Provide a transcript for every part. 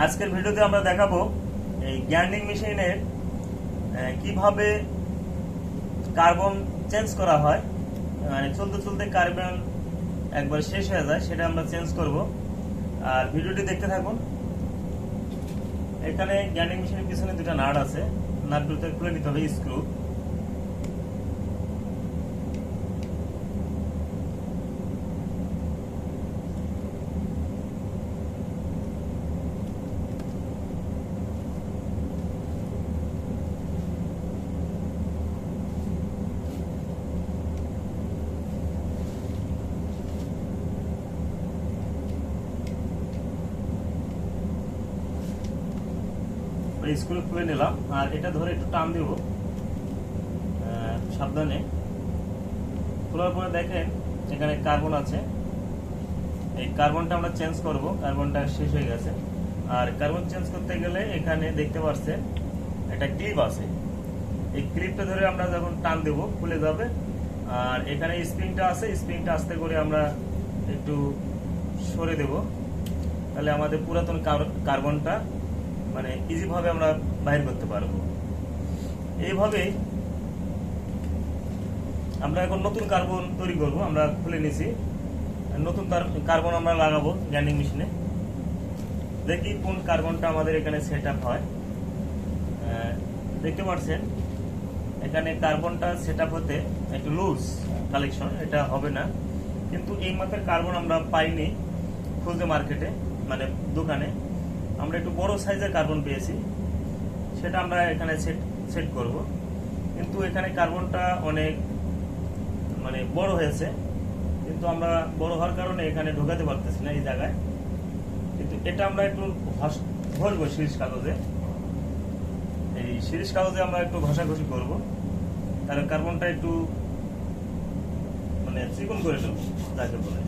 আজকের ভিডিওতে আমরা দেখাবো এই গ্যান্ডিং মেশিনের কীভাবে কার্বন চেঞ্জ করা হয়। মানে চলতে চলতে কার্বন একবার শেষ হয়ে যায়, সেটা আমরা চেঞ্জ করব। আর ভিডিওটি দেখতে থাকুন। এখানে গ্যান্ডিং মেশিনের পিছনে দুটো নাট আছে। নাটগুলোতে খুলে নিতে হবে স্ক্রু। স্ক্রু খুলে নিলাম, আর এটা ধরে একটু টান দিব। সাবধানে। খোলার পরে দেখেন, এখানে কার্বন আছে। এই কার্বনটা আমরা চেঞ্জ করব, কার্বনটা শেষ হয়ে গেছে। আর কার্বন চেঞ্জ করতে গেলে এখানে দেখতে পাচ্ছেন একটা ক্লিপ আছে। এই ক্লিপটা ধরে আমরা যখন টান দেব, খুলে যাবে। আর এখানে স্প্রিংটা আছে, স্প্রিংটা আস্তে করে আমরা একটু সরে দেব। তাহলে আমাদের পুরাতন কার্বনটা মানে ইজিভাবে আমরা বাইর করতে পারব। এইভাবেই আমরা এখন নতুন কার্বন তৈরি করব, আমরা খুলে নিছি। নতুন কার্বন আমরা লাগাবো গ্যান্ডিং মেশিনে। দেখি কোন কার্বনটা আমাদের এখানে সেট আপ হয় দেখতে পাচ্ছেন, এখানে কার্বনটা সেট আপ হতে একটু লুজ কালেকশন এটা হবে না। কিন্তু এই মাত্রার কার্বন আমরা পাইনি খুলতে মার্কেটে মানে দোকানে। আমরা একটু বড় সাইজের কার্বন পেয়েছি। সেটা আমরা এখানে সেট সেট করব। কিন্তু এখানে কার্বনটা অনেক মানে বড় হয়েছে। কিন্তু আমরা বড় হওয়ার কারণে এখানে ঢোকাতে পারতেছি না এই জায়গায়। কিন্তু এটা আমরা একটু ঘষবো শিরিষ কাগজে। এই শিরিষ কাগজে আমরা একটু ঘষাঘষি করব। তাহলে কার্বনটা একটু মানে চিকন করে নেব, যাকে বলে।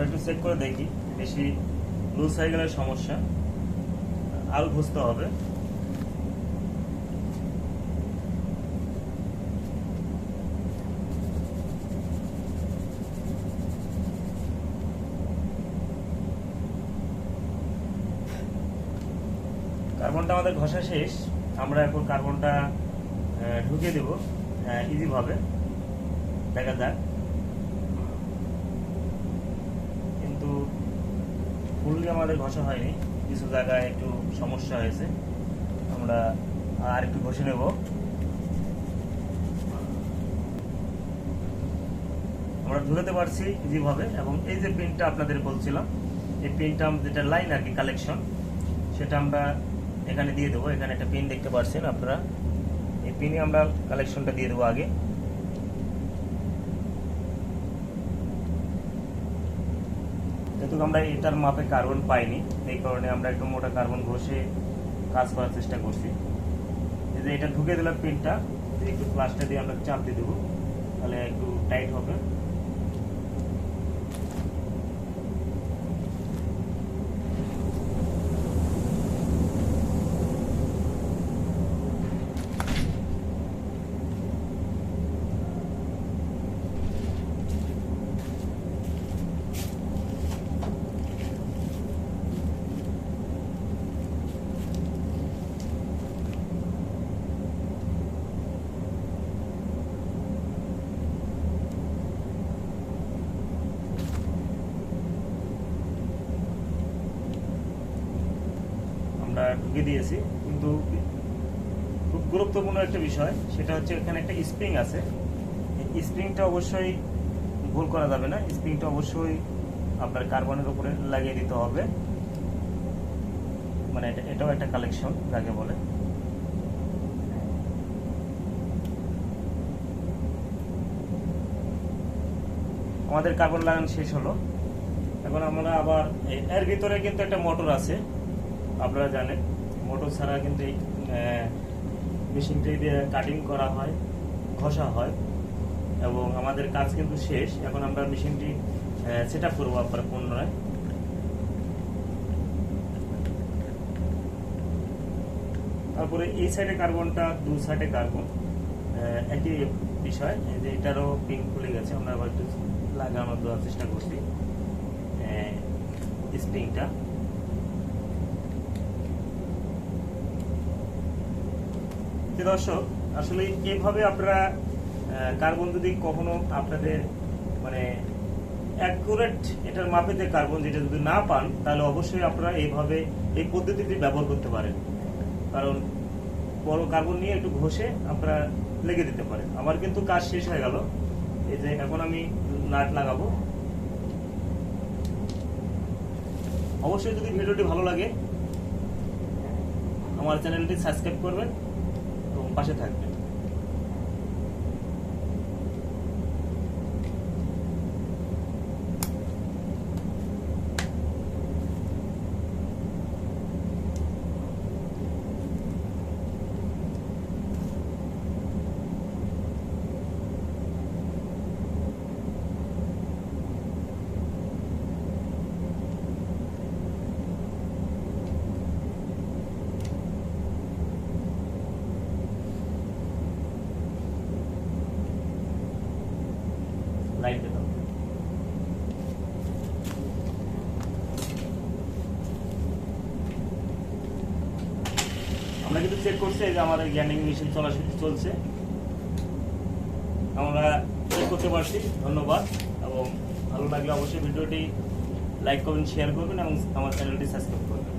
আমরা একটু চেক করে দেখি। বেশি লুজ হয়ে গেলে সমস্যা। আরও ঘুষতে হবে। কার্বনটা আমাদের ঘষা শেষ। আমরা এখন কার্বনটা ঢুকিয়ে দেব ইজি ভাবে। দেখা যাক কিন্তু ফুললি আমাদের ঘষা হয়নি, কিছু জায়গায় একটু সমস্যা হয়েছে। আমরা আর একটু ঘষে নেব। আমরা ঢুকাতে পারছি ইজিভাবে এবং এই যে পিনটা আপনাদের বলছিলাম, এই পিনটা যেটা লাইন আর কি কালেকশন সেটা আমরা এখানে দিয়ে দেবো। এখানে একটা পিন দেখতে পাচ্ছেন আপনারা। এই পিনে আমরা কালেকশনটা দিয়ে দেবো আগে। যেহেতু আমরা এটার মাপে কার্বন পাইনি। এই কারণে আমরা একটু মোটা কার্বন ঘষে কাজ করার চেষ্টা করছি। এটা ঢুকে দিলাম পিনটা একটু প্লাস্টার দিয়ে আমরা চাপ দিয়ে দেবো। তাহলে একটু টাইট হবে আমরা ঢুকে দিয়েছি। কিন্তু খুব গুরুত্বপূর্ণ একটা বিষয়, সেটা হচ্ছে এখানে একটা স্প্রিং আছে। স্প্রিংটা অবশ্যই ভুল করা যাবে না। স্প্রিংটা অবশ্যই আপনার কার্বনের উপরে লাগিয়ে দিতে হবে। মানে এটা, এটাও একটা কালেকশন যাকে বলে। আমাদের কার্বন লাগান শেষ হলো। এখন আমরা আবার, এর ভিতরে কিন্তু একটা মোটর আছে। আপনারা জানেন। মোটর ছাড়া কিন্তু এই মেশিনটি দিয়ে কাটিং করা হয়, ঘষা হয়। এবং আমাদের কাজ কিন্তু শেষ। এখন আমরা মেশিনটি সেট আপ করব আপনার পুনরায়। তারপরে এই সাইডে কার্বনটা দু সাইডে কার্বন একই বিষয় যে এটারও পিন খুলে গেছে। আমরা আবার একটু লাগানোর দেওয়ার চেষ্টা করছি স্প্রিংটা তো দর্শক, আসলে এভাবে আপনারা কার্বন যদি কখনো আপনাদের মানে অ্যাকুরেট এটার মাপেতে কার্বন যেটা যদি না পান, তাহলে অবশ্যই আপনারা এইভাবে এই পদ্ধতিটি ব্যবহার করতে পারেন। কারণ বড় কার্বন নিয়ে একটু ঘষে আপনারা লেগে দিতে পারেন। আমার কিন্তু কাজ শেষ হয়ে গেল। এই যে এখন আমি নাট লাগাবো। অবশ্যই যদি ভিডিওটি ভালো লাগে, আমার চ্যানেলটি সাবস্ক্রাইব করবেন। পাশে থাকবেন লাইট পেতাম আমরা কিন্তু চেক করছে, এই যে আমাদের জ্ঞানিং মেশিন চলাচল চলছে। আমরা চেক করতে পারছি, ধন্যবাদ। এবং ভালো লাগলে অবশ্যই ভিডিওটি লাইক করবেন শেয়ার করবেন, এবং আমার চ্যানেলটি সাবস্ক্রাইব করবেন।